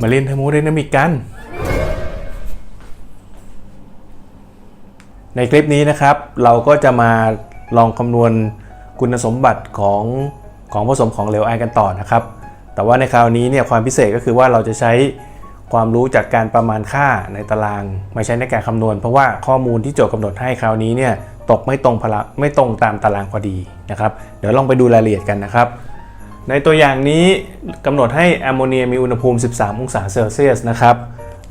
มาเรียนเทอร์โมไดนามิกกัน ในคลิปนี้นะครับ เราก็จะมาลองคำนวณคุณสมบัติของของผสมของเหลวไอกันต่อนะครับ แต่ว่าในคราวนี้เนี่ยความพิเศษก็คือว่าเราจะใช้ความรู้จากการประมาณค่าในตารางมาใช้ในการคำนวณ เพราะว่าข้อมูลที่โจทย์กำหนดให้คราวนี้เนี่ยตกไม่ตรงพละไม่ตรงตามตารางพอดีนะครับ เดี๋ยวลองไปดูรายละเอียดกันนะครับ ในตัวอย่างนี้กำหนดให้แอมโมเนียมีอุณหภูมิ 13 องศาเซลเซียสนะครับ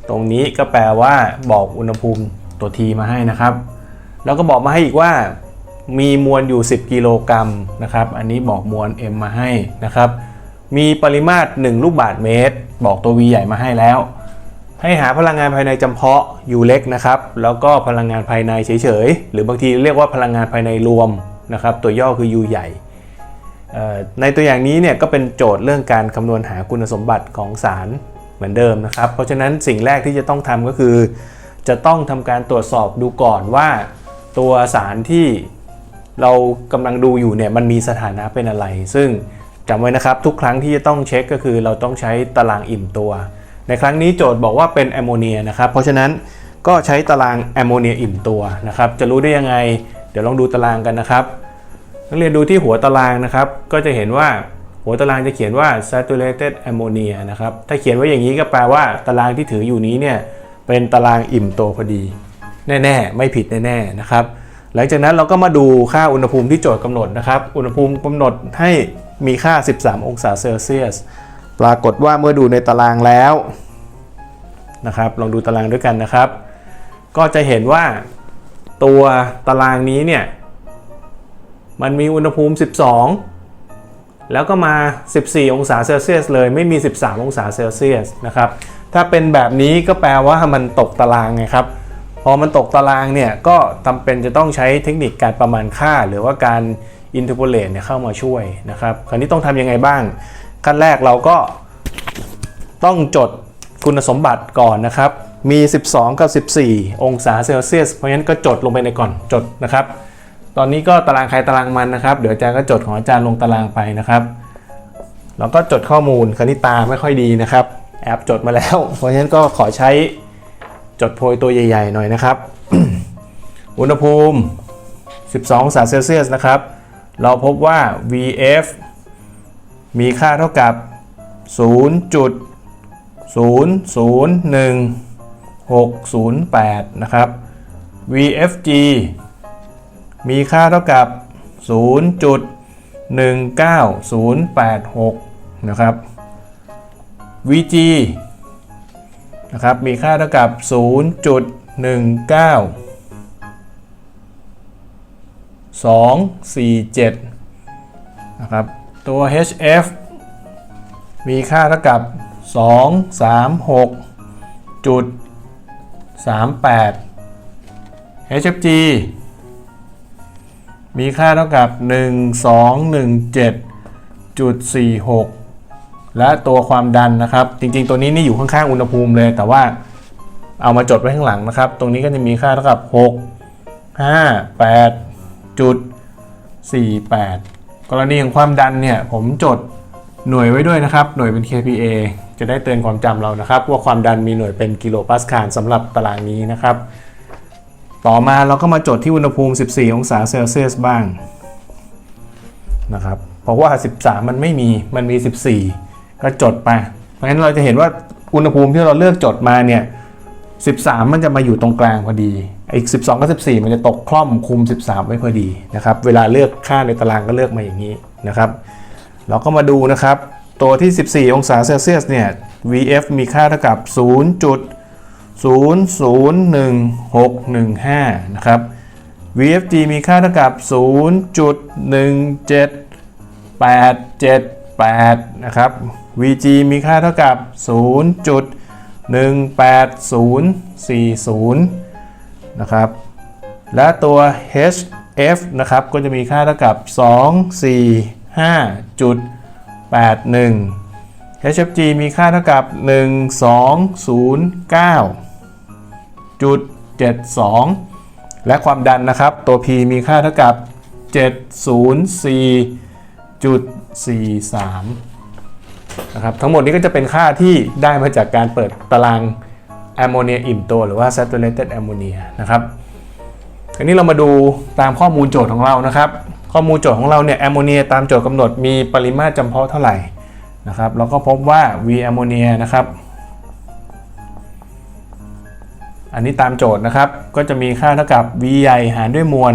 ตรงนี้ก็แปลว่าบอกอุณหภูมิตัว T มาให้นะครับ แล้วก็บอกมาให้อีกว่ามีมวลอยู่ 10 กิโลกรัมนะครับ อันนี้บอกมวล M มาให้นะครับ มีปริมาตร 1 ลูกบาศก์เมตร บอกตัว V ใหญ่มาให้แล้ว ให้หาพลังงานภายในจำเพาะ U เล็กนะครับ แล้วก็พลังงานภายในเฉยๆ หรือบางทีเรียกว่าพลังงานภายในรวมนะครับ ตัวย่อคือ U ใหญ่ ในตัวอย่างนี้เนี่ยก็เป็นโจทย์เรื่องการคำนวณหาคุณสมบัติของสารเหมือนเดิมนะครับ เพราะฉะนั้นสิ่งแรกที่จะต้องทำก็คือ จะต้องทำการตรวจสอบดูก่อนว่า ตัวสารที่เรากำลังดูอยู่เนี่ยมันมีสถานะเป็นอะไร ซึ่งจำไว้นะครับทุกครั้งที่จะต้องเช็คก็คือเราต้องใช้ตารางอิ่มตัว ในครั้งนี้โจทย์บอกว่าเป็นแอมโมเนียนะครับ เพราะฉะนั้นก็ใช้ตารางแอมโมเนียอิ่มตัวนะครับ จะรู้ได้ยังไง เดี๋ยวลองดูตารางกันนะครับ นักเรียนดูที่หัวตารางนะครับ ก็จะเห็นว่าหัวตารางจะเขียนว่า saturated ammonia นะครับ ถ้าเขียนไว้อย่างนี้ก็แปลว่าตารางที่ถืออยู่นี้เนี่ยเป็นตารางอิ่มโตพอดี แน่ๆ ไม่ผิดแน่ๆนะครับ หลังจากนั้นเราก็มาดูค่าอุณหภูมิที่โจทย์กำหนดนะครับ อุณหภูมิกำหนดให้มีค่า 13 องศาเซลเซียส ปรากฏว่าเมื่อดูในตารางแล้วนะครับ ลองดูตารางด้วยกันนะครับ ก็จะเห็นว่าตัวตารางนี้เนี่ย มันมีอุณหภูมิ 12 แล้วก็มา 14 องศาเซลเซียสเลยไม่มี 13 องศาเซลเซียสนะครับถ้าเป็นแบบนี้ก็แปลว่ามันตกตารางไงครับพอมันตกตารางเนี่ยก็จำเป็นจะต้องใช้เทคนิคการประมาณค่า หรือว่าการอินเทอร์โพเลตเนี่ยเข้ามาช่วยนะครับคราวนี้ต้องทำยังไงบ้าง ขั้นแรกเราก็ต้องจดคุณสมบัติก่อนนะครับ มี 12 กับ 14 องศาเซลเซียส เพราะฉะนั้นก็จดลงไปในก่อนจดนะครับ ตอนนี้ก็ตารางใครตารางมันนะครับ เดี๋ยวอาจารย์ก็จดของอาจารย์ลงตารางไปนะครับแล้วก็จดข้อมูลคณิตาไม่ค่อยดีนะครับ แอบจดมาแล้ว เพราะฉะนั้นก็ขอใช้จดโพยตัวใหญ่ๆหน่อยนะครับ อุณหภูมิ 12องศาเซลเซียสนะครับ เราพบว่า VF มีค่าเท่ากับ 0.001608 นะครับ VFG มีค่าเท่ากับ 0.19086 นะครับ VG นะครับ มีค่าเท่ากับ 0.19 247 นะครับ ตัว HF มีค่าเท่ากับ 2.36.38 HFG มีค่าเท่ากับ 1217.46 และตัวความดันนะครับ จริง ๆ ตัวนี้นี่อยู่ข้างๆอุณหภูมิเลย แต่ว่าเอามาจดไว้ข้างหลังนะครับ ตรงนี้ก็จะมีค่าเท่ากับ 6 5 8จุด48 กรณีของความดันเนี่ย ผมจดหน่วยไว้ด้วยนะครับ หน่วยเป็น kPa จะได้เตือนความจำเรานะครับ ว่าความดันมีหน่วยเป็นกิโลปาสคาลสำหรับตารางนี้นะครับ ต่อมาเราก็มาจดที่อุณหภูมิ 14 องศาเซลเซียสบ้างนะครับ เพราะว่า 13 มันไม่มี มันมี 14 ก็จดไป เพราะฉะนั้นเราจะเห็นว่าอุณหภูมิที่เราเลือกจดมาเนี่ย 13 มันจะมาอยู่ตรงกลางพอดี อีก 12 กับ 14 มันจะตกคล่อมคุม 13 ไว้พอดีนะครับ เวลาเลือกค่าในตารางก็เลือกมาอย่างนี้นะครับ เราก็มาดูนะครับ ตัวที่ 14 องศาเซลเซียสเนี่ย VF มีค่าเท่ากับ 0. 001615 นะครับ VFG มีค่าเท่ากับ 0.17878 นะครับ VG มีค่าเท่ากับ 0.18040 นะครับ และตัว HF นะครับ ก็จะมีค่าเท่ากับ 245.81 HFG มีค่าเท่ากับ 1.209 0.72 และความดันนะครับ ตัว P มีค่าเท่ากับ 704.43 นะครับ ทั้งหมดนี้ก็จะเป็นค่าที่ได้มาจากการเปิดตารางแอมโมเนียอิ่มตัวหรือว่า saturated ammonia นะครับทีนี้เรามาดูตามข้อมูลโจทย์ของเรานะครับ ข้อมูลโจทย์ของเราเนี่ยแอมโมเนียตามโจทย์กำหนดมีปริมาตรจำเพาะเท่าไหร่นะครับเราก็พบว่า V แอมโมเนียนะครับ อันนี้ตามโจทย์นะครับ ก็จะมีค่าเท่ากับ V ใหญ่หารด้วยมวล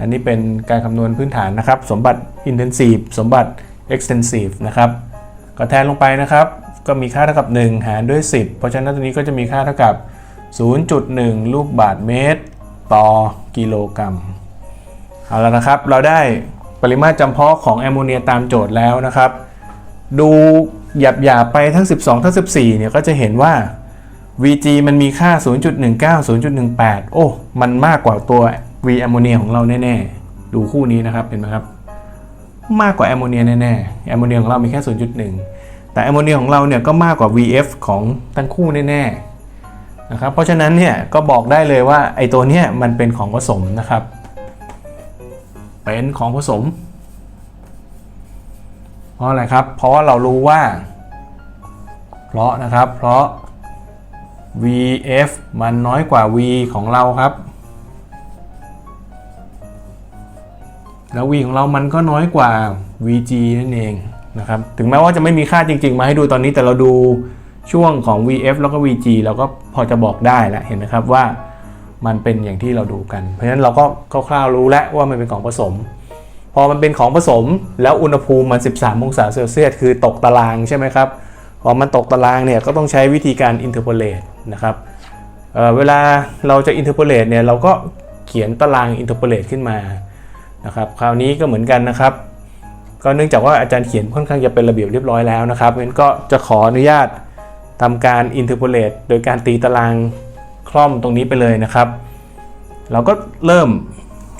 อันนี้เป็นการคำนวณพื้นฐานนะครับ สมบัติ intensive สมบัติ extensive นะครับ ก็แทนลงไปนะครับ ก็มีค่าเท่ากับ 1 หารด้วย 10 เพราะฉะนั้นตัวนี้ก็จะมีค่าเท่ากับ 0.1 ลูกบาศก์เมตร ต่อกิโลกรัม เอาละนะครับ เราได้ปริมาตรจำเพาะของแอมโมเนียตามโจทย์แล้วนะครับ ดูหยาบๆไปทั้ง 12 ทั้ง 14 เนี่ยก็จะเห็นว่า VG มันมีค่า 0.19 0.18 โอ้ มันมากกว่าตัว V แอมโมเนียของเราแน่ๆ ดูคู่นี้นะครับเห็นไหมครับ มากกว่าแอมโมเนียแน่ๆ แอมโมเนียของเรามีแค่ 0.1 แต่แอมโมเนียของเราเนี่ยก็มากกว่า VF ของทั้งคู่แน่ๆ นะครับ เพราะฉะนั้นเนี่ยก็บอกได้เลยว่าไอ้ตัวเนี้ยมันเป็นของผสมนะครับ เป็นของผสม เพราะอะไรครับ เพราะว่าเรารู้ว่า เพราะนะครับ เพราะ VF มันน้อยกว่า V ของเราครับ แล้ว V ของเรามันก็น้อยกว่า VG นั่นเองนะครับ ถึงแม้ว่าจะไม่มีค่าจริง ๆ มาให้ดูตอนนี้แต่เราดูช่วงของ VF แล้วก็ VG เราก็พอจะบอกได้แล้วเห็นไหมครับว่ามันเป็นอย่างที่เราดูกัน เพราะฉะนั้นเราก็คร่าวๆรู้แล้วว่ามันเป็นของผสม พอมันเป็นของผสมแล้วอุณหภูมิมัน 13 องศาเซลเซียสคือตกตารางใช่ไหมครับ พอมันตกตารางเนี่ยก็ต้องใช้วิธีการอิ นเทอร์โพเลตนะครับเเวลาเราจะอินเทอร์โพเลตเนี่ยเราก็เขียนตารางอินเทอร์โพเลตขึ้นมานะครับคราวนี้ก็เหมือนกันนะครับ ก็เนื่องจากว่าอาจารย์เขียนค่อนข้างจะเป็นระเบียบเรียบร้อยแล้วนะครับงั้นก็จะขออนุญาตทำการอินเทอร์โพเลตโดยการตีตารางคล่อมตรงนี้ไปเลยนะครับ เราก็เริ่ม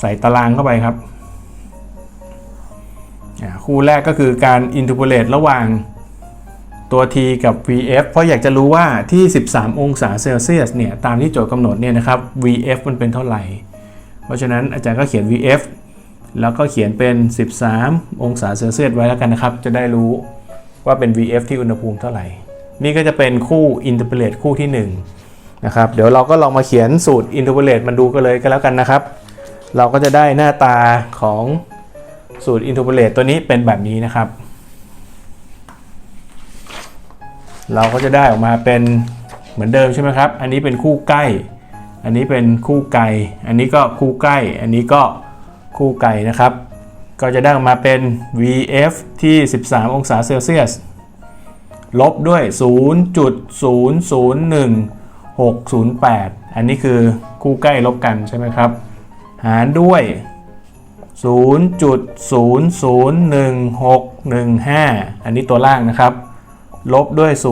ใส่ตารางเข้าไปครับคู่แรกก็คือการอินเทอร์โพเลตระหว่าง ตัว t กับ vf เพราะอยากจะรู้ว่าที่ 13 องศาเซลเซียสเนี่ยตามที่โจทย์กำหนดเนี่ยนะครับ vf มันเป็นเท่าไหร่ เพราะฉะนั้นอาจารย์ก็เขียน vf แล้วก็เขียนเป็น 13 องศาเซลเซียสไว้แล้วกันนะครับ จะได้รู้ว่าเป็น vf ที่อุณหภูมิเท่าไหร่ นี่ก็จะเป็นคู่อินเทอร์ l เลตคู่ที่ 1 นะครับ เดี๋ยวเราก็ลองมาเขียนสูตรอินเทอร์ l เลตมันดูกันเลยก็แล้วกันนะครับ เราก็จะได้หน้าตาของสูตรอินเทอร์ l เลตตัวนี้เป็นแบบนี้นะครับ เราก็จะได้ออกมาเป็นเหมือนเดิมใช่ไหมครับ อันนี้เป็นคู่ใกล้ อันนี้เป็นคู่ไกล อันนี้ก็คู่ใกล้ อันนี้ก็คู่ไกลนะครับ ก็จะได้ออกมาเป็น VF ที่ 13 องศาเซลเซียส ลบด้วย 0.001608 อันนี้คือคู่ใกล้ลบกันใช่ไหมครับ หารด้วย 0.001615 อันนี้ตัวล่างนะครับ ลบด้วย 0.001608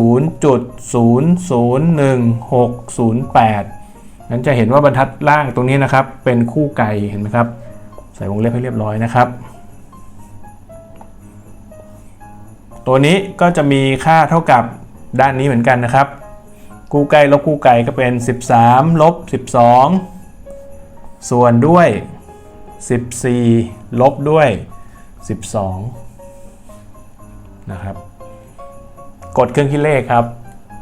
นั้นจะเห็นว่าบรรทัดล่างตรงนี้นะครับ เป็นคู่ไกลเห็นไหมครับ ใส่วงเล็บให้เรียบร้อยนะครับ ตัวนี้ก็จะมีค่าเท่ากับด้านนี้เหมือนกันนะครับ คู่ไกลลบคู่ไกลก็เป็น 13 ลบ 12 ส่วนด้วย 14 ลบด้วย 12 นะครับ กดเครื่องคิดเลขครับ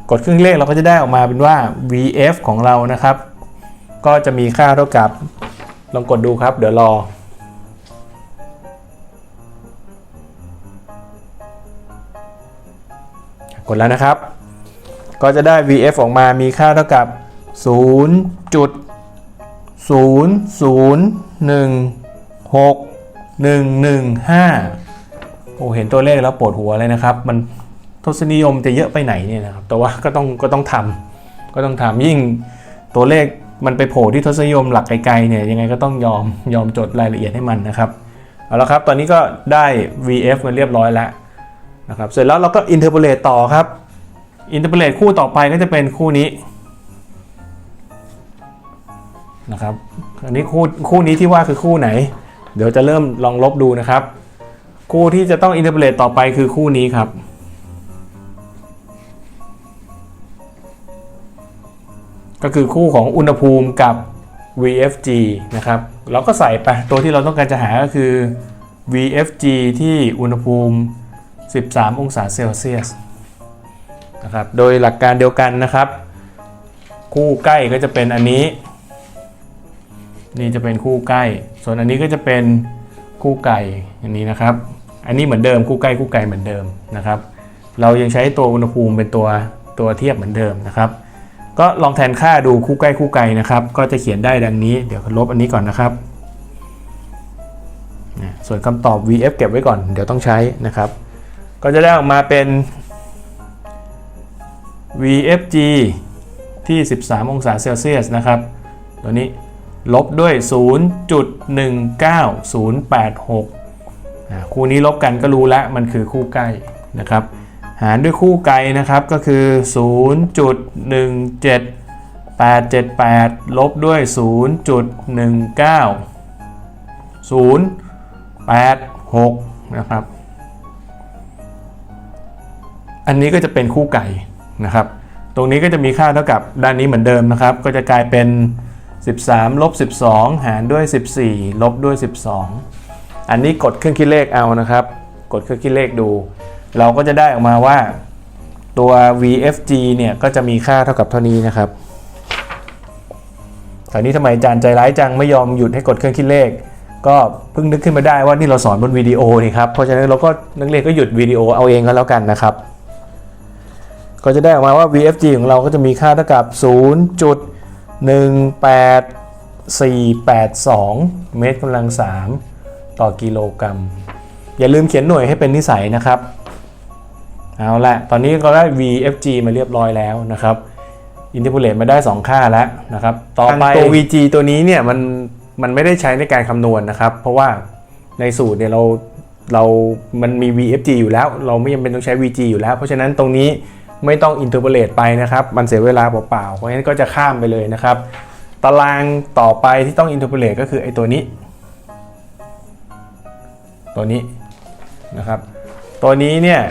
กดเครื่องคิดเลขเราก็จะได้ออกมาเป็นว่า VF ของเรานะครับ ก็จะมีค่าเท่ากับ ลองกดดูครับ เดี๋ยวรอ กดแล้วนะครับ ก็จะได้ VF ออกมามีค่าเท่ากับ 0.0016115โอ้เห็นตัวเลขแล้วปวดหัวเลยนะครับ มัน ทศนิยมจะเยอะไปไหนเนี่ยนะครับ แต่ว่าก็ต้องก็ต้องทำก็ต้องทำยิ่งตัวเลขมันไปโผล่ที่ทศนิยมหลักไกลๆเนี่ยยังไงก็ต้องยอมยอมจดรายละเอียดให้มันนะครับเอาละครับตอนนี้ก็ได้ VF มาเรียบร้อยแล้วนะครับเสร็จแล้วเราก็ interpolate ต่อครับ interpolate คู่ต่อไปก็จะเป็นคู่นี้นะครับอันนี้คู่คู่นี้ที่ว่าคือคู่ไหน เดี๋ยวจะเริ่มลองลบดูนะครับ คู่ที่จะต้อง interpolate ต่อไปคือคู่นี้ครับ ก็คือคู่ของอุณหภูมิกับ VFG นะครับ เราก็ใส่ไป ตัวที่เราต้องการจะหาก็คือ VFG ที่อุณหภูมิ 13 องศาเซลเซียสนะครับ โดยหลักการเดียวกันนะครับ คู่ใกล้ก็จะเป็นอันนี้ นี่จะเป็นคู่ใกล้ ส่วนอันนี้ก็จะเป็นคู่ไก่อันนี้นะครับ อันนี้เหมือนเดิมคู่ใกล้คู่ไก่เหมือนเดิมนะครับ เรายังใช้ตัวอุณหภูมิเป็นตัวตัวเทียบเหมือนเดิมนะครับ ก็ลองแทนค่าดูคู่ใกล้คู่ไกลนะครับ ก็จะเขียนได้ดังนี้ เดี๋ยวลบอันนี้ก่อนนะครับนะส่วนคำตอบ vf เก็บไว้ก่อน เดี๋ยวต้องใช้นะครับ ก็จะได้ออกมาเป็น vfg ที่ 13 องศาเซลเซียสนะครับ ตัวนี้ลบด้วย 0.19086 คู่นี้ลบกันก็รู้แล้วมันคือคู่ใกล้นะครับ หารด้วยคู่ไกลนะครับก็คือ 0.17878 ลบด้วย 0.19086 นะครับ อันนี้ก็จะเป็นคู่ไก่นะครับ ตรงนี้ก็จะมีค่าเท่ากับด้านนี้เหมือนเดิมนะครับ ก็จะกลายเป็น 13 ลบ 12 หารด้วย 14 ลบด้วย 12 อันนี้กดเครื่องคิดเลขเอานะครับ กดเครื่องคิดเลขดู เราก็จะได้ออกมาว่าตัว VFG เนี่ยก็จะมีค่าเท่ากับเท่านี้นะครับคราวนี้ทำไมอาจารย์ใจร้ายจังไม่ยอมหยุดให้กดเครื่องคิดเลข ก็เพิ่งนึกขึ้นมาได้ว่านี่เราสอนบนวิดีโอนี่ครับ เพราะฉะนั้นเราก็นักเรียนก็หยุดวิดีโอเอาเองก็แล้วกันนะครับ ก็จะได้ออกมาว่า VFG ของเราก็จะมีค่าเท่ากับ 0.18482 เมตรกำลัง 3 ต่อกิโลกรัม อย่าลืมเขียนหน่วยให้เป็นนิสัยนะครับ เอาละตอนนี้ก็ได้ VFG มาเรียบร้อยแล้วนะครับอินทิ o เลตมาได้ 2 ค่าแล้วนะครับ ต่อไปตัว VG ตัวนี้เนี่ยมันมันไม่ได้ใช้ในการคำนวณนะครับ เพราะว่าในสูตรเนี่ยเราเรามันมี VFG อยู่แล้ว เราไม่จำเป็นต้องใช้ VG อยู่แล้ว เพราะฉะนั้นตรงนี้ไม่ต้องอินทอร์โพเลตไปนะครับ มันเสียเวลาเปล่าๆ เพราะฉะนั้นก็จะข้ามไปเลยนะครับ ตารางต่อไปที่ต้องอินทอร์โพเลตก็คือไอ้ตัวนี้ ตัวนี้นะครับ ตัวนี้เนี่ย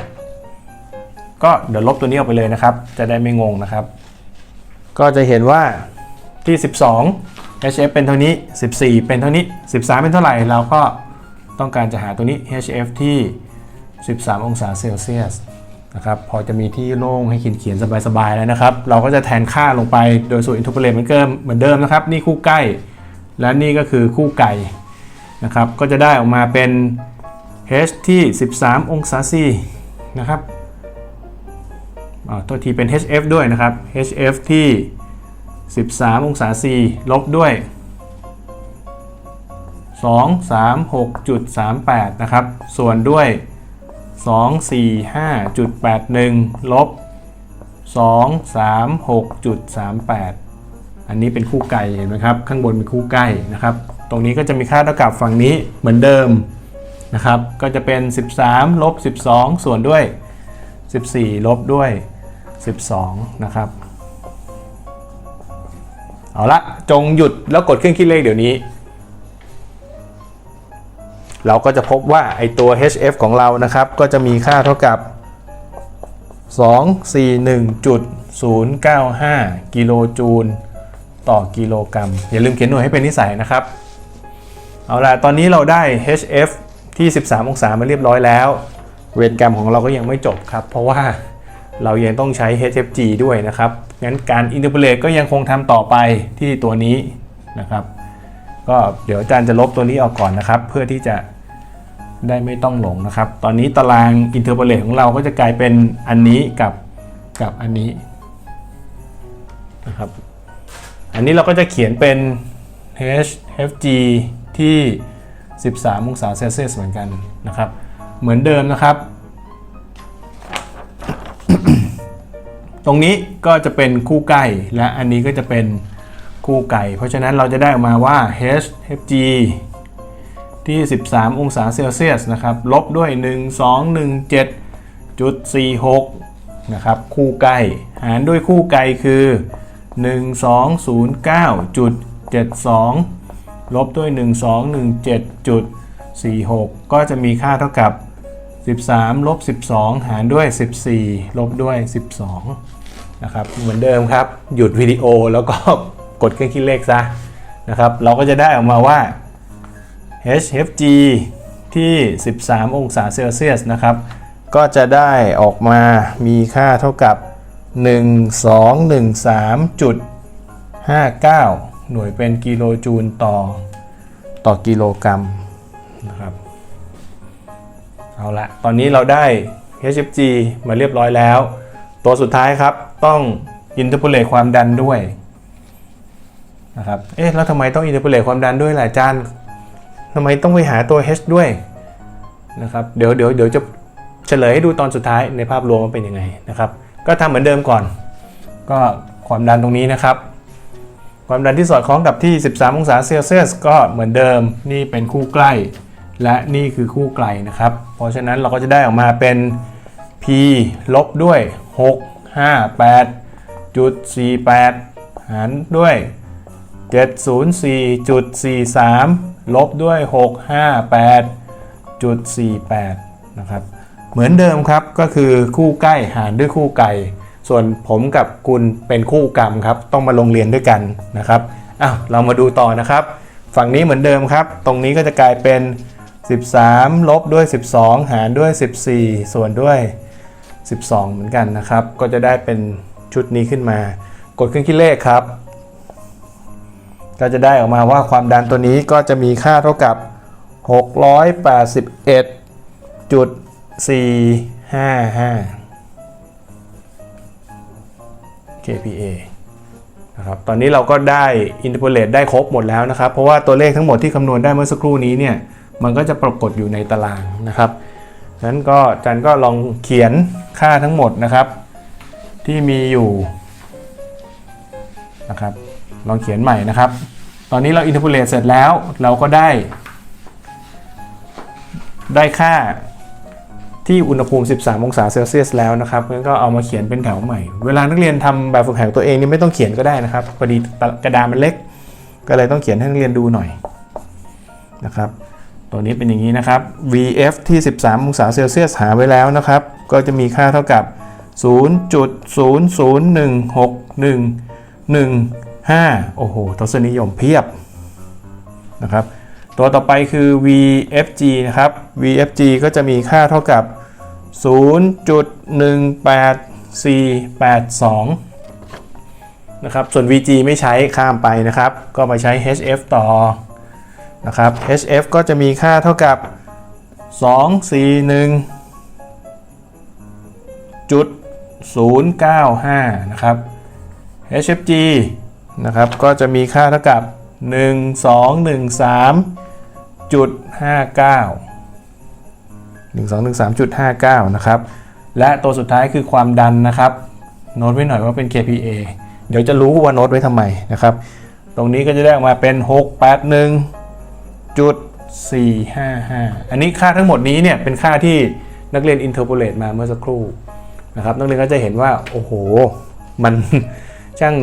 ก็เดี๋ยวลบตัวนี้ออกไปเลยนะครับ จะได้ไม่งงนะครับ ก็จะเห็นว่าที่ 12 HF เป็นเท่านี้ 14 เป็นเท่านี้ 13 เป็นเท่าไหร่เราก็ต้องการจะหาตัวนี้ HF ที่ 13 องศาเซลเซียสนะครับพอจะมีที่โล่งให้เขียนเขียนสบายๆแล้วนะครับ เราก็จะแทนค่าลงไปโดยสูตรอินท r เ o เลตเหมือนเดิมเหมือนเดิมนะครับ นี่คู่ใกล้ และนี่ก็คือคู่ไก่นะครับ ก็จะได้ออกมาเป็น H ที่ 13 องศา C นะครับ ตัวทีเป็น HF ด้วยนะครับ HF ที่ 13 องศา C ลบด้วย 236.38 นะครับ ส่วนด้วย 245.81 ลบ 236.38 อันนี้เป็นคู่ไก่เห็นไหมครับ ข้างบนเป็นคู่ใกล้นะครับ ตรงนี้ก็จะมีค่าเท่ากับฝั่งนี้เหมือนเดิมนะครับ ก็จะเป็น 13 ลบ 12 ส่วนด้วย 14 ลบด้วย 12 นะครับ เอาละจงหยุดแล้วกดเครื่องคิดเลขเดี๋ยวนี้ เราก็จะพบว่าไอตัว HF ของเรานะครับ ก็จะมีค่าเท่ากับ 241.095 กิโลจูลต่อกิโลกรัม อย่าลืมเขียนหน่วยให้เป็นนิสัยนะครับ เอาล่ะ ตอนนี้เราได้ HF ที่ 13 องศามาเรียบร้อยแล้ว เวรกรรมของเราก็ยังไม่จบครับ เพราะว่า เรายังต้องใช้ HFG ด้วยนะครับ งั้นการอินเทอร์โพเลตก็ยังคงทำต่อไปที่ตัวนี้นะครับ ก็เดี๋ยวอาจารย์จะลบตัวนี้ออกก่อนนะครับ เพื่อที่จะได้ไม่ต้องหลงนะครับ ตอนนี้ตารางอินเทอร์โพเลตของเราก็จะกลายเป็นอันนี้กับกับอันนี้นะครับ อันนี้เราก็จะเขียนเป็น HFG ที่ 13 องศาเซลเซียสเหมือนกันนะครับ เหมือนเดิมนะครับ ตรงนี้ก็จะเป็นคู่ใกล้และอันนี้ก็จะเป็นคู่ไก่ เพราะฉะนั้นเราจะได้ออกมาว่า HFG ที่ 13 องศาเซลเซียสนะครับลบด้วย 1217.46 นะครับคู่ใกล้หารด้วยคู่ไกลคือ 1209.72 ลบด้วย 1217.46 ก็จะมีค่าเท่ากับ 13 ลบ 12 หารด้วย 14 ลบด้วย 12 นะครับ เหมือนเดิมครับ หยุดวิดีโอแล้วก็กดเครื่องคิดเลขซะนะครับ เราก็จะได้ออกมาว่า HFG ที่ 13 องศาเซลเซียสนะครับ ก็จะได้ออกมามีค่าเท่ากับ 1213.59 หน่วยเป็นกิโลจูลต่อต่อกิโลกรัมนะครับ เอาละตอนนี้เราได้ HFG มาเรียบร้อยแล้ว ตัวสุดท้ายครับต้องอินเทอร์โพเลตความดันด้วยนะครับเอ๊ะแล้วทำไมต้องอินเทอร์โพเลตความดันด้วยล่ะจารย์ทำไมต้องไปหาตัว H ด้วยนะครับเดี๋ยวเดี๋ยวเดี๋ยวจะเฉลยให้ดูตอนสุดท้ายในภาพรวมว่าเป็นยังไงนะครับก็ทำเหมือนเดิมก่อน ก็ความดันตรงนี้นะครับ ความดันที่สอดคล้องกับที่ 13 องศาเซลเซียสก็เหมือนเดิมนี่เป็นคู่ใกล้ และนี่คือคู่ไกลนะครับ เพราะฉะนั้นเราก็จะได้ออกมาเป็น p ลบด้วย 6 5 8จุด48 หารด้วย 704.43 ลบด้วย 658จุด48 นะครับ เหมือนเดิมครับก็คือคู่ใกล้หารด้วยคู่ไกล ส่วนผมกับคุณเป็นคู่กรรมครับ ต้องมาลงเรียนด้วยกันนะครับอ้าวเรามาดูต่อนะครับ ฝั่งนี้เหมือนเดิมครับ ตรงนี้ก็จะกลายเป็น 13 ลบด้วย 12 หารด้วย 14 ส่วนด้วย 12 เหมือนกันนะครับ ก็จะได้เป็นชุดนี้ขึ้นมา กดเครื่องคิดเลขครับ ก็จะได้ออกมาว่าความดันตัวนี้ก็จะมีค่าเท่ากับ 681.455 kPa นะครับ ตอนนี้เราก็ได้อินเทอร์โพเลตได้ครบหมดแล้วนะครับ เพราะว่าตัวเลขทั้งหมดที่คำนวณได้เมื่อสักครู่นี้เนี่ย มันก็จะปรากฏอยู่ในตารางนะครับนั้นก็จันก็ลองเขียนค่าทั้งหมดนะครับ ที่มีอยู่นะครับลองเขียนใหม่นะครับ ตอนนี้เราอินเทอร์โพเลตเสร็จแล้วเราก็ได้ ได้ค่าที่อุณหภูมิ 13 องศาเซลเซียสแล้วนะครับงั้นก็เอามาเขียนเป็นแถวใหม่ เวลานักเรียนทำแบบฝึกหัดตัวเองนี่ไม่ต้องเขียนก็ได้นะครับพอดีกระดานมันเล็ก ก็เลยต้องเขียนให้นักเรียนดูหน่อยนะครับ ตัวนี้เป็นอย่างนี้นะครับ VF ที่ 13 องศาเซลเซียสหาไว้แล้วนะครับ ก็จะมีค่าเท่ากับ 0.0016115 โอ้โหทศนิยมเพียบนะครับ ตัวต่อไปคือ VFG นะครับ VFG ก็จะมีค่าเท่ากับ 0.18482 นะครับ ส่วน VG ไม่ใช้ข้ามไปนะครับ ก็มาใช้ HF ต่อ นะครับ HF ก็จะมีค่าเท่ากับ 241จุด095 นะครับ HFG นะครับ ก็จะมีค่าเท่ากับ 1213จุด59 1213.59 นะครับ และตัวสุดท้ายคือความดันนะครับ โน้ตไว้หน่อยว่าเป็น kPa เดี๋ยวจะรู้ว่าโน้ตไว้ทำไมนะครับ ตรงนี้ก็จะได้ออกมาเป็น 681 จุด455 อันนี้ค่าทั้งหมดนี้เนี่ยเป็นค่าที่นักเรียนอินเทอร์โพเลตมาเมื่อสักครู่นะครับนักเรียนก็จะเห็นว่า โอ้โห มันช่าง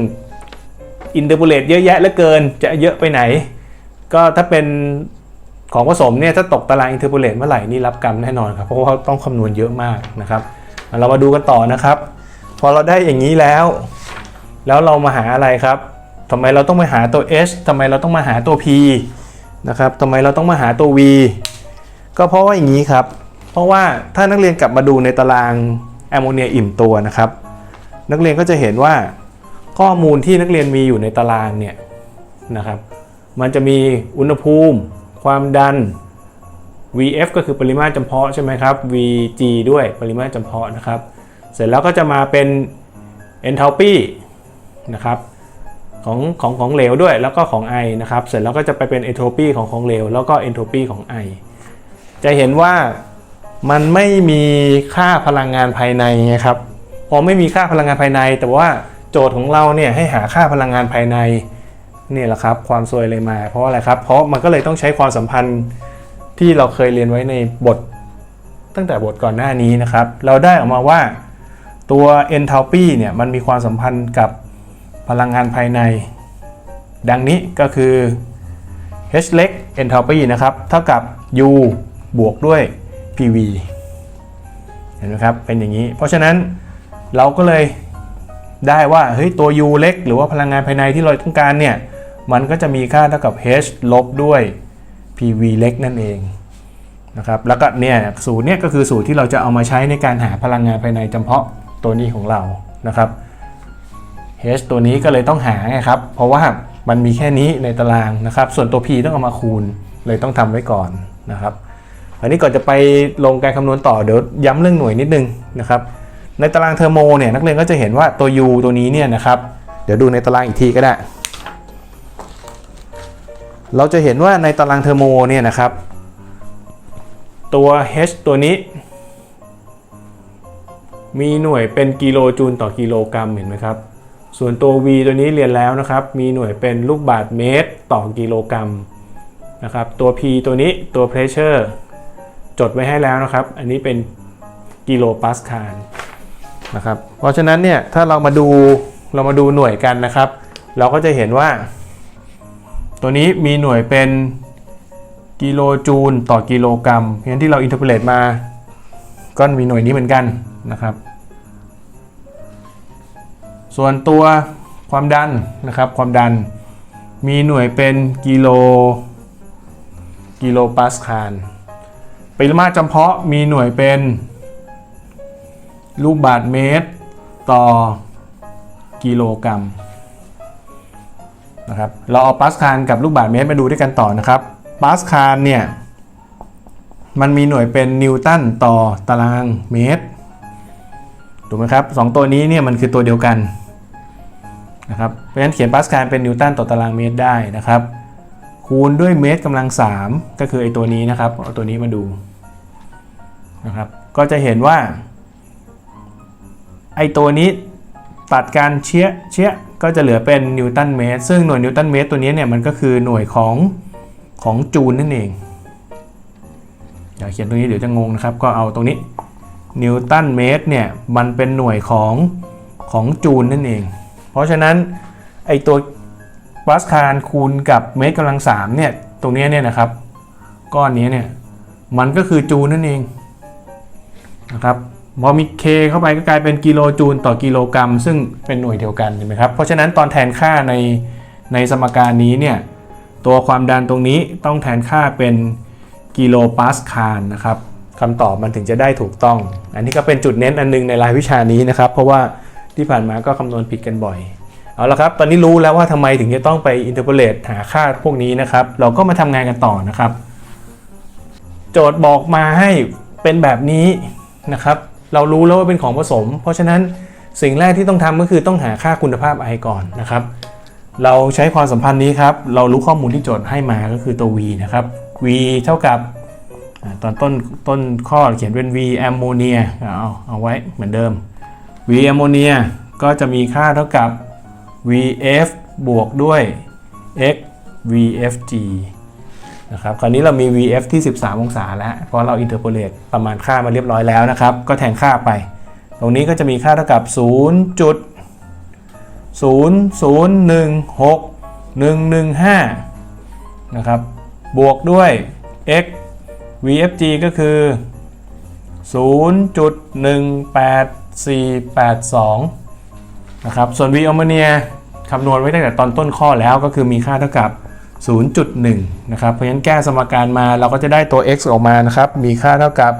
อินเทอร์โพเลตเยอะแยะเหลือเกินจะเยอะไปไหน ก็ถ้าเป็นของผสมเนี่ยถ้าตกตารางอินเทอร์โพเลตเมื่อไหร่นี่รับกรรมแน่นอนครับ เพราะว่าต้องคำนวณเยอะมากนะครับ เรามาดูกันต่อนะครับ พอเราได้อย่างนี้แล้ว แล้วเรามาหาอะไรครับทำไมเราต้องมาหาตัว H ทำไมเราต้องมาหาตัว P นะครับทำไมเราต้องมาหาตัว V ก็เพราะว่าอย่างนี้ครับ เพราะว่าถ้านักเรียนกลับมาดูในตารางแอมโมเนียอิ่มตัวนะครับ นักเรียนก็จะเห็นว่าข้อมูลที่นักเรียนมีอยู่ในตารางเนี่ยนะครับ มันจะมีอุณหภูมิ ความดัน VF ก็คือปริมาตรจำเพาะใช่ไหมครับ VG ด้วยปริมาตรจำเพาะนะครับ เสร็จแล้วก็จะมาเป็น enthalpy นะครับ ของของของเหลวด้วย แล้วก็ของไอนะครับ เสร็จแล้วก็จะไปเป็น entropy ของของเหลว แล้วก็ entropy ของไอจะเห็นว่ามันไม่มีค่าพลังงานภายในไงครับพอไม่มีค่าพลังงานภายใน แต่ว่าโจทย์ของเราเนี่ยให้หาค่าพลังงานภายในนี่แหละครับความซวยเลยมา เพราะอะไรครับ เพราะมันก็เลยต้องใช้ความสัมพันธ์ที่เราเคยเรียนไว้ในบท ตั้งแต่บทก่อนหน้านี้นะครับ เราได้ออกมาว่าตัว enthalpy เนี่ยมันมีความสัมพันธ์กับ พลังงานภายใน ดังนี้ก็คือ h เล็ก enthalpy นะครับ เท่ากับ u บวกด้วย pv เห็นไหมครับ เป็นอย่างนี้ เพราะฉะนั้นเราก็เลยได้ว่าเฮ้ยตัว u เล็ก หรือว่าพลังงานภายในที่เราต้องการเนี่ย มันก็จะมีค่าเท่ากับ h ลบด้วย pv เล็กนั่นเองนะครับแล้วก็เนี่ยสูตรเนี่ยก็คือสูตรที่เราจะเอามาใช้ในการหาพลังงานภายในจำเพาะตัวนี้ของเรานะครับ h ตัวนี้ก็เลยต้องหาไงครับ เพราะว่ามันมีแค่นี้ในตารางนะครับ ส่วนตัว p ต้องเอามาคูณ เลยต้องทำไว้ก่อนนะครับ อันนี้ก่อนจะไปลงการคำนวณต่อเดี๋ยวย้ำเรื่องหน่วยนิดนึงนะครับ ในตารางเทอร์โมเนี่ยนักเรียนก็จะเห็นว่าตัว u ตัวนี้เนี่ยนะครับ เดี๋ยวดูในตารางอีกทีก็ได้ เราจะเห็นว่าในตารางเทอร์โมเนี่ยนะครับ ตัว h ตัวนี้ มีหน่วยเป็นกิโลจูลต่อกิโลกรัมเห็นไหมครับ ส่วนตัว v ตัวนี้เรียนแล้วนะครับ มีหน่วยเป็นลูกบาศก์เมตรต่อกิโลกรัมนะครับ ตัว p ตัวนี้ตัว pressure จดไว้ให้แล้วนะครับ อันนี้เป็นกิโลปาสคาลนะครับ เพราะฉะนั้นเนี่ยถ้าเรามาดูเรามาดูหน่วยกันนะครับ เราก็จะเห็นว่า ตัวนี้มีหน่วยเป็นกิโลจูลต่อกิโลกรัมเพราะฉะนั้นที่เราอินเทอร์เพลตมาก็มีหน่วยนี้เหมือนกันนะครับ ส่วนตัวความดันนะครับความดันมีหน่วยเป็นกิโลกิโลปาสคาลปริมาตรจำเพาะมีหน่วยเป็น ลูกบาศก์เมตร ต่อกิโลกรัมนะครับเราเอาปาสคาลกับลูกบาศก์เมตรมาดูด้วยกันต่อนะครับปาสคาลเนี่ยมันมีหน่วยเป็นนิวตันต่อตารางเมตรถูกไหมครับสองตัวนี้เนี่ยมันคือตัวเดียวกัน นะครับ เพราะฉะนั้นเขียนปาสคาลเป็นนิวตันต่อตารางเมตรได้นะครับ คูณด้วยเมตรกำลัง 3 ก็คือไอตัวนี้นะครับ เอาตัวนี้มาดูนะครับ ก็จะเห็นว่า ไอตัวนี้ตัดการเชียเชียก็จะเหลือเป็นนิวตันเมตร ซึ่งหน่วยนิวตันเมตรตัวนี้เนี่ยมันก็คือหน่วยของของจูลนั่นเองอย่าเขียนตรงนี้เดี๋ยวจะงงนะครับ ก็เอาตรงนี้นิวตันเมตรเนี่ยมันเป็นหน่วยของของจูลนั่นเอง ราะฉะนั้นไอตัวปาสคาลคูณกับเมตรกำลังสามเนี่ยตรงนี้เนี่ยนะครับก้อนนี้เนี่ยมันก็คือจูลนั่นเองนะครับพอมี k เข้าไปก็กลายเป็นกิโลจูลต่อกิโลกรัม ซึ่งเป็นหน่วยเดียวกันเห็นไหมครับเพราะฉะนั้นตอนแทนค่าในในสมการนี้เนี่ยตัวความดันตรงนี้ต้องแทนค่าเป็นกิโลปาสคาลนะครับคำตอบมันถึงจะได้ถูกต้อง อันนี้ก็เป็นจุดเน้นอันนึงในรายวิชานี้นะครับ เพราะว่า ที่ผ่านมาก็คำนวณผิดกันบ่อย เอาละครับ ตอนนี้รู้แล้วว่าทำไมถึงจะต้องไปอินเทอร์โพเลตหาค่าพวกนี้นะครับ เราก็มาทำงานกันต่อนะครับ โจทย์บอกมาให้เป็นแบบนี้นะครับ เรารู้แล้วว่าเป็นของผสม เพราะฉะนั้นสิ่งแรกที่ต้องทำก็คือต้องหาค่าคุณภาพไอก่อนนะครับ เราใช้ความสัมพันธ์นี้ครับ เรารู้ข้อมูลที่โจทย์ให้มาก็คือตัว v นะครับ v เท่ากับตอนต้นต้นข้อเขียนเป็น v แอมโมเนียเอาเอาไว้เหมือนเดิม v แอมโมเนียก็จะมีค่าเท่ากับ vf บวกด้วย x vfg นะครับ คราวนี้เรามี vf ที่ 13 องศาแล้ว เพราะเราอินเทอร์โพเลตประมาณค่ามาเรียบร้อยแล้วนะครับ ก็แทนค่าไป ตรงนี้ก็จะมีค่าเท่ากับ 0.0016115 นะครับ บวกด้วย x vfg ก็คือ 482 นะครับ ส่วน v อ m มเนียคำนวณไว้ตั้งแต่ตอนต้นข้อแล้วก็คือมีค่าเท่ากับ 0.1 นะครับ เพราะฉะนั้นแก้สมการมาเราก็จะได้ตัว x ออกมานะครับ มีค่าเท่ากับ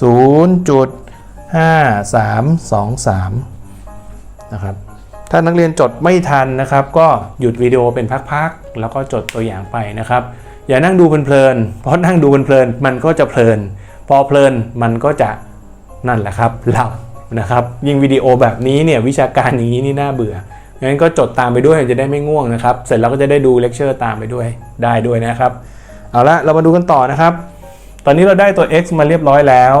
0.5323 นะครับ ถ้านักเรียนจดไม่ทันนะครับ ก็หยุดวิดีโอเป็นพักๆ แล้วก็จดตัวอย่างไปนะครับ อย่านั่งดูเพลินๆเพราะนั่งดูเพลินๆมันก็จะเพลิน พอเพลินมันก็จะนั่นแหละครับหลับ นะครับยิ่งวิดีโอแบบนี้เนี่ยวิชาการอย่างนี้นี่น่าเบื่องั้นก็จดตามไปด้วยจะได้ไม่ง่วงนะครับ เสร็จแล้วก็จะได้ดูเลคเชอร์ตามไปด้วยได้ด้วยนะครับ เอาละเรามาดูกันต่อนะครับ ตอนนี้เราได้ตัว x มาเรียบร้อยแล้ว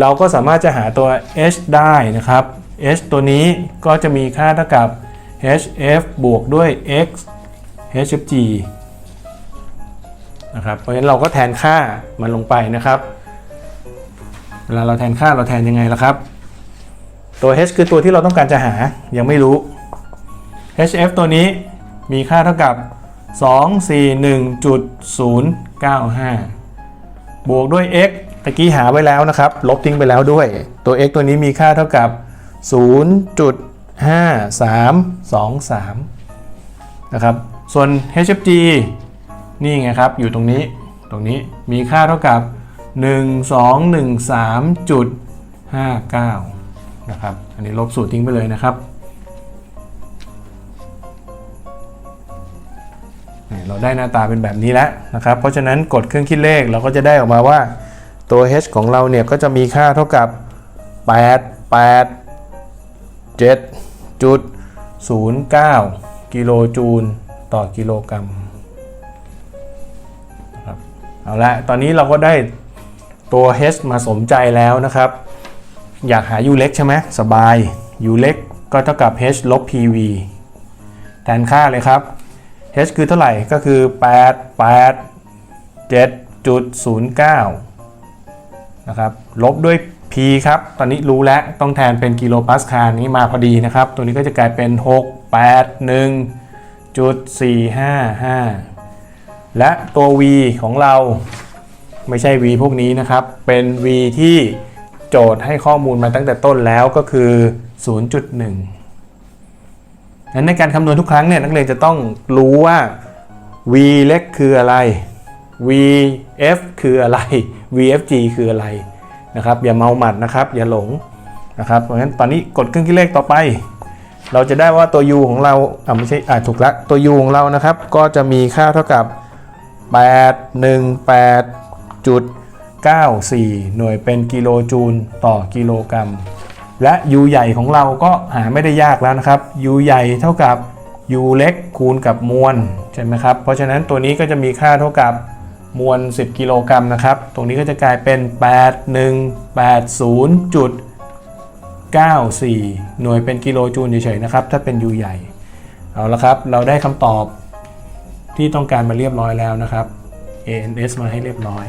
เราก็สามารถจะหาตัว h ได้นะครับ h ตัวนี้ก็จะมีค่าเท่ากับ hf บวกด้วย x hfg นะครับ เพราะฉะนั้นเราก็แทนค่ามันลงไปนะครับ เวลาเราแทนค่าเราแทนยังไงล่ะครับ ตัว h คือตัวที่เราต้องการจะหา ยังไม่รู้ hf ตัวนี้มีค่าเท่ากับ 241.095 บวกด้วย x ตะกี้หาไว้แล้วนะครับ ลบทิ้งไปแล้วด้วย ตัว x ตัวนี้มีค่าเท่ากับ 0.5323 นะครับ ส่วน hfg นี่ไงครับ อยู่ตรงนี้ ตรงนี้มีค่าเท่ากับ 1213.59 นะครับอันนี้ลบสูตรทิ้งไปเลยนะครับเราได้หน้าตาเป็นแบบนี้แล้วนะครับ เพราะฉะนั้นกดเครื่องคิดเลขเราก็จะได้ออกมาว่าตัว h ของเราเนี่ยก็จะมีค่าเท่ากับ 8 8 7จุด09 กิโลจูลต่อกิโลกรัมนะครับเอาละตอนนี้เราก็ได้ตัว h มาสมใจแล้วนะครับ อยากหา u เล็กใช่ไหมสบาย u เล็กก็เท่ากับ h ลบ pv แทนค่าเลยครับ h คือเท่าไหร่ก็คือ 8 8 7.09 นะครับ ลบด้วย p ครับ ตอนนี้รู้แล้วต้องแทนเป็นกิโลปาสคาลนี้มาพอดีนะครับ ตัวนี้ก็จะกลายเป็น 6 8 1.455 และตัว v ของเราไม่ใช่ v พวกนี้นะครับ เป็น v ที่ โจทย์ให้ข้อมูลมาตั้งแต่ต้นแล้วก็คือ 0.1นั้นในการคำนวณทุกครั้งเนี่ยนักเรียนจะต้องรู้ว่า v เล็กคืออะไร vf คืออะไร vfg คืออะไรนะครับ อย่าเมาหมัดนะครับ อย่าหลงนะครับเพราะฉะนั้นตอนนี้กดเครื่องคิดเลขต่อไป เราจะได้ว่าตัว u ของเราอ่าไม่ใช่อ่าถูกละตัว u ของเรานะครับ ก็จะมีค่าเท่ากับ 8 1 8 94 หน่วยเป็นกิโลจูลต่อกิโลกรัม และ u ใหญ่ของเราก็หาไม่ได้ยากแล้วนะครับ u ใหญ่เท่ากับ u เล็กคูณกับมวลใช่ไหมครับ เพราะฉะนั้นตัวนี้ก็จะมีค่าเท่ากับมวล 10 กิโลกรัมนะครับ ตรงนี้ก็จะกลายเป็น 8180.94 หน่วยเป็นกิโลจูลเฉยๆนะครับ ถ้าเป็น u ใหญ่ เอาละครับ เราได้คำตอบที่ต้องการมาเรียบร้อยแล้วนะครับ ANS มาให้เรียบร้อย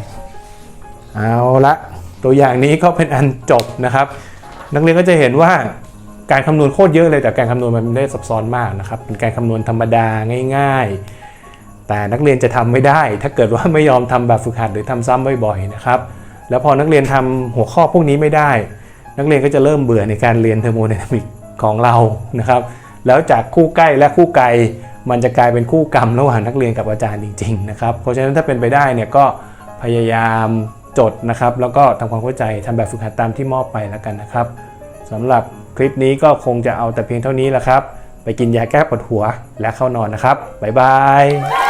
เอาละตัวอย่างนี้ก็เป็นอันจบนะครับ นักเรียนก็จะเห็นว่าการคำนวณโคตรเยอะเลยแต่การคำนวณมันไม่ได้ซับซ้อนมากนะครับเป็นการคำนวณธรรมดาง่าย ๆ แต่นักเรียนจะทำไม่ได้ ถ้าเกิดว่าไม่ยอมทำแบบฝึกหัดหรือทำซ้ำบ่อยๆนะครับแล้วพอนักเรียนทำหัวข้อพวกนี้ไม่ได้ นักเรียนก็จะเริ่มเบื่อในการเรียนเทอร์โมไดนามิกของเรานะครับ แล้วจากคู่ใกล้และคู่ไกลมันจะกลายเป็นคู่กรรมระหว่างนักเรียนกับอาจารย์จริง ๆ นะครับ เพราะฉะนั้นถ้าเป็นไปได้เนี่ยก็พยายาม จดนะครับ แล้วก็ทำความเข้าใจทำแบบฝึกหัดตามที่มอบไปแล้วกันนะครับสำหรับคลิปนี้ก็คงจะเอาแต่เพียงเท่านี้แหละครับ ไปกินยาแก้ปวดหัวและเข้านอนนะครับบ๊ายบาย